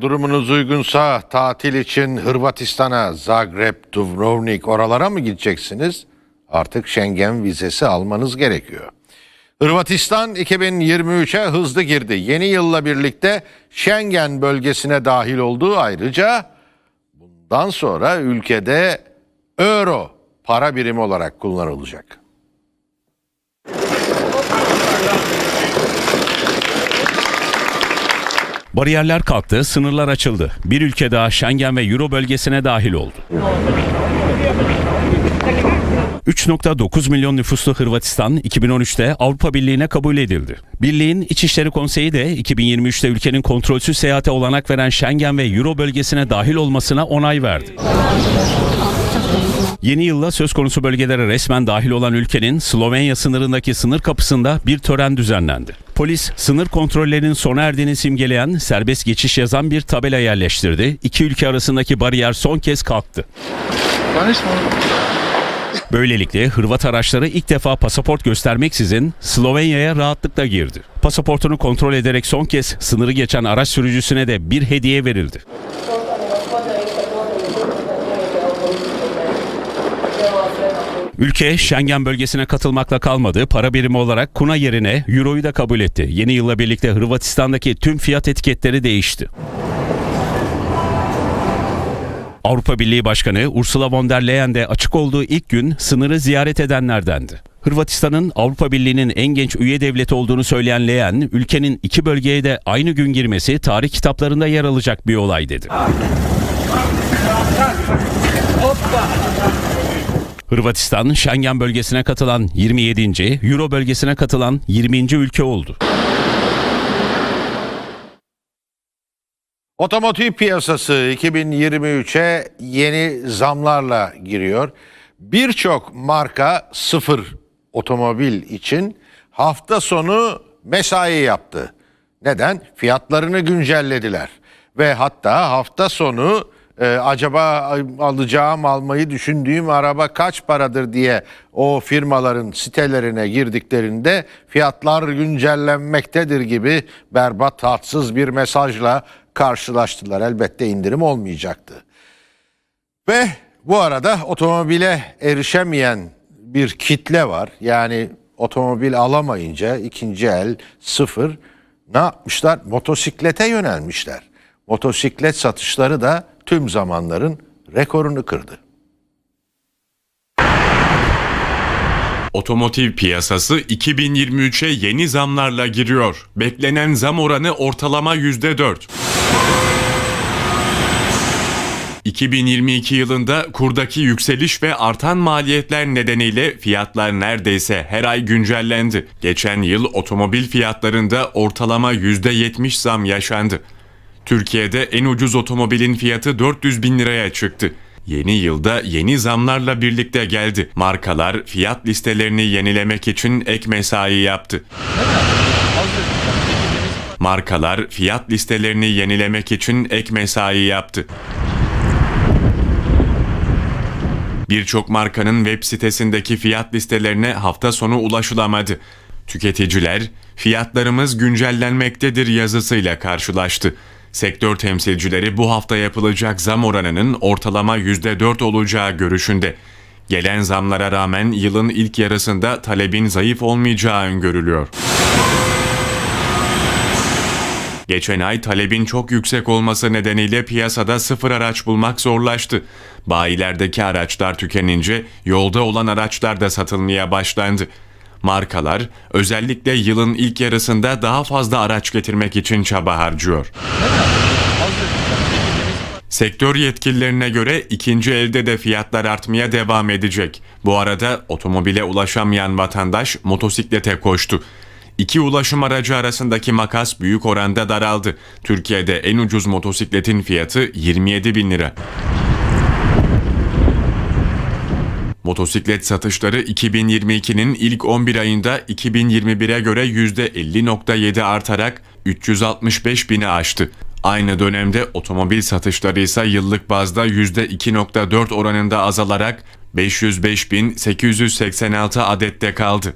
Durumunuz uygunsa tatil için Hırvatistan'a, Zagreb, Dubrovnik oralara mı gideceksiniz? Artık Schengen vizesi almanız gerekiyor. Hırvatistan 2023'e hızlı girdi. Yeni yılla birlikte Schengen bölgesine dahil olduğu ayrıca bundan sonra ülkede euro para birimi olarak kullanılacak. Bariyerler kalktı, sınırlar açıldı. Bir ülke daha Schengen ve Euro bölgesine dahil oldu. 3.9 milyon nüfuslu Hırvatistan 2013'te Avrupa Birliği'ne kabul edildi. Birliğin İçişleri Konseyi de 2023'te ülkenin kontrolsüz seyahate olanak veren Schengen ve Euro bölgesine dahil olmasına onay verdi. Yeni yılla söz konusu bölgelere resmen dahil olan ülkenin Slovenya sınırındaki sınır kapısında bir tören düzenlendi. Polis sınır kontrollerinin sona erdiğini simgeleyen serbest geçiş yazan bir tabela yerleştirdi. İki ülke arasındaki bariyer son kez kalktı. Böylelikle Hırvat araçları ilk defa pasaport göstermeksizin Slovenya'ya rahatlıkla girdi. Pasaportunu kontrol ederek son kez sınırı geçen araç sürücüsüne de bir hediye verildi. Ülke Schengen bölgesine katılmakla kalmadı. Para birimi olarak kuna yerine Euro'yu da kabul etti. Yeni yılla birlikte Hırvatistan'daki tüm fiyat etiketleri değişti. Avrupa Birliği Başkanı Ursula von der Leyen de açık olduğu ilk gün sınırı ziyaret edenlerdendi. Hırvatistan'ın Avrupa Birliği'nin en genç üye devleti olduğunu söyleyen Leyen, ülkenin iki bölgeye de aynı gün girmesi tarih kitaplarında yer alacak bir olay dedi. Hırvatistan, Schengen bölgesine katılan 27. Euro bölgesine katılan 20. ülke oldu. Otomotiv piyasası 2023'e yeni zamlarla giriyor. Birçok marka sıfır otomobil için hafta sonu mesai yaptı. Neden? Fiyatlarını güncellediler. Ve hatta hafta sonu e, acaba alacağım almayı düşündüğüm araba kaç paradır diye o firmaların sitelerine girdiklerinde fiyatlar güncellenmektedir gibi berbat tatsız bir mesajla karşılaştılar. Elbette indirim olmayacaktı. Ve bu arada otomobile erişemeyen bir kitle var. Yani otomobil alamayınca ikinci el sıfır ne yapmışlar? Motosiklete yönelmişler. Motosiklet satışları da tüm zamanların rekorunu kırdı. Otomotiv piyasası 2023'e yeni zamlarla giriyor. Beklenen zam oranı ortalama %4. 2022 yılında kurdaki yükseliş ve artan maliyetler nedeniyle fiyatlar neredeyse her ay güncellendi. Geçen yıl otomobil fiyatlarında ortalama %70 zam yaşandı. Türkiye'de en ucuz otomobilin fiyatı 400 bin liraya çıktı. Yeni yılda yeni zamlarla birlikte geldi. Markalar fiyat listelerini yenilemek için ek mesai yaptı. Markalar fiyat listelerini yenilemek için ek mesai yaptı. Birçok markanın web sitesindeki fiyat listelerine hafta sonu ulaşılamadı. Tüketiciler fiyatlarımız güncellenmektedir yazısıyla karşılaştı. Sektör temsilcileri bu hafta yapılacak zam oranının ortalama %4 olacağı görüşünde. Gelen zamlara rağmen yılın ilk yarısında talebin zayıf olmayacağı öngörülüyor. Geçen ay talebin çok yüksek olması nedeniyle piyasada sıfır araç bulmak zorlaştı. Bayilerdeki araçlar tükenince yolda olan araçlar da satılmaya başlandı. Markalar özellikle yılın ilk yarısında daha fazla araç getirmek için çaba harcıyor. Sektör yetkililerine göre ikinci elde de fiyatlar artmaya devam edecek. Bu arada otomobile ulaşamayan vatandaş motosiklete koştu. İki ulaşım aracı arasındaki makas büyük oranda daraldı. Türkiye'de en ucuz motosikletin fiyatı 27 bin lira. Motosiklet satışları 2022'nin ilk 11 ayında 2021'e göre %50.7 artarak 365 bini aştı. Aynı dönemde otomobil satışları ise yıllık bazda %2.4 oranında azalarak 505.886 adette kaldı.